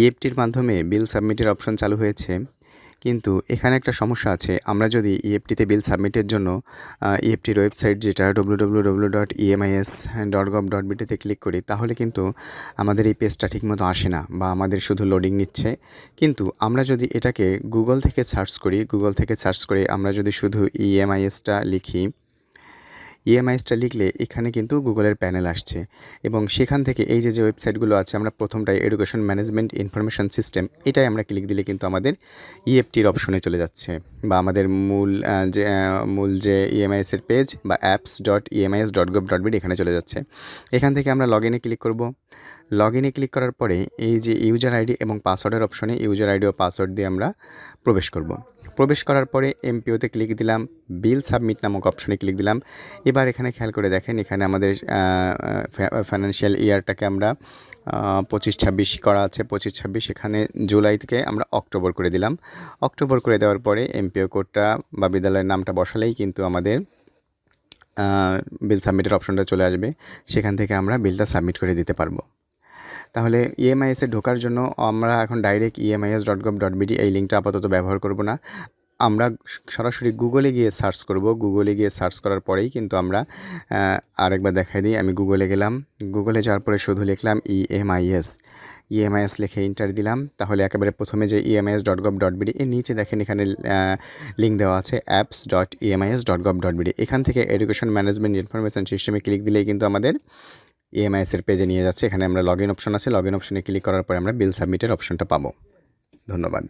ইএফটির মাধ্যমে বিল সাবমিটের অপশন চালু হয়েছে। কিন্তু এখানে একটা সমস্যা আছে। আমরা যদি ইএফটিতে বিল সাবমিটের জন্য ইএফটির ওয়েবসাইট যেটা W dot EMIS dot dot click করি, তাহলে কিন্তু আমাদের এই পেজটা ঠিকমতো আসে না বা আমাদের শুধু লোডিং নিচ্ছে। কিন্তু আমরা যদি এটাকে গুগল থেকে সার্চ করি গুগল থেকে সার্চ করে আমরা যদি শুধু ইএমআইএসটা লিখি ইএমআইসটা লিখলে এখানে কিন্তু গুগলের প্যানেল আসছে। এবং সেখান থেকে এই যে যে ওয়েবসাইটগুলো আছে, আমরা প্রথমটাই এডুকেশন ম্যানেজমেন্ট ইনফরমেশন সিস্টেম এটাই আমরা ক্লিক দিলে কিন্তু আমাদের ইএফটির অপশনে চলে যাচ্ছে। বা আমাদের মূল যে মূল যে ইএমআইএসের পেজ বা apps dot EMIS dot gov dot BD এখানে চলে যাচ্ছে। এখান থেকে আমরা লগ ইনে ক্লিক করব। লগ ইনে ক্লিক করার পরে এই যে ইউজার আইডি এবং পাসওয়ার্ডের অপশনে ইউজার আইডি ও পাসওয়ার্ড দিয়ে আমরা প্রবেশ করব। প্রবেশ করার পরে এমপিওতে ক্লিক দিলাম, বিল সাবমিট নামক অপশনে ক্লিক দিলাম। এবার এখানে খেয়াল করে দেখেন, এখানে আমাদের ফাইন্যান্সিয়াল ইয়ারটাকে আমরা পঁচিশ ছাব্বিশ করা আছে। পঁচিশ ছাব্বিশ এখানে জুলাই থেকে আমরা অক্টোবর করে দিলাম। অক্টোবর করে দেওয়ার পরে এমপিও কোডটা বা বিদ্যালয়ের নামটা বসালেই কিন্তু আমাদের বিল সাবমিটের অপশনটা চলে আসবে। সেখান থেকে আমরা বিলটা সাবমিট করে দিতে পারব। তাহলে ইএমআইএসে ঢোকার জন্য আমরা এখন direct EMIS dot gov dot BD এই লিঙ্কটা আপাতত ব্যবহার করব না। আমরা সরাসরি গুগলে গিয়ে সার্চ করব। গুগলে গিয়ে সার্চ করার পরেই কিন্তু আমরা আরেকবার দেখাই দিই। আমি গুগলে গেলাম। গুগলে যাওয়ার পরে শুধু লিখলাম E ইএমআইএস ইএমআইএস লিখে ইন্টার দিলাম। তাহলে একেবারে প্রথমে যে EMIS dot gov dot BD এর নিচে দেখেন এখানে লিঙ্ক দেওয়া আছে apps dot EMIS dot gov dot BD এখান থেকে এডুকেশন ম্যানেজমেন্ট ইনফরমেশন সিস্টেমে ক্লিক দিলেই কিন্তু আমাদের ইএমআইএসের পেজে নিয়ে যাচ্ছে। এখানে আমরা লগ ইন অপশন আছে। লগ ইন অপশনে ক্লিক করার পরে আমরা বিল সাবমিটের অপশনটা পাবো। ধন্যবাদ।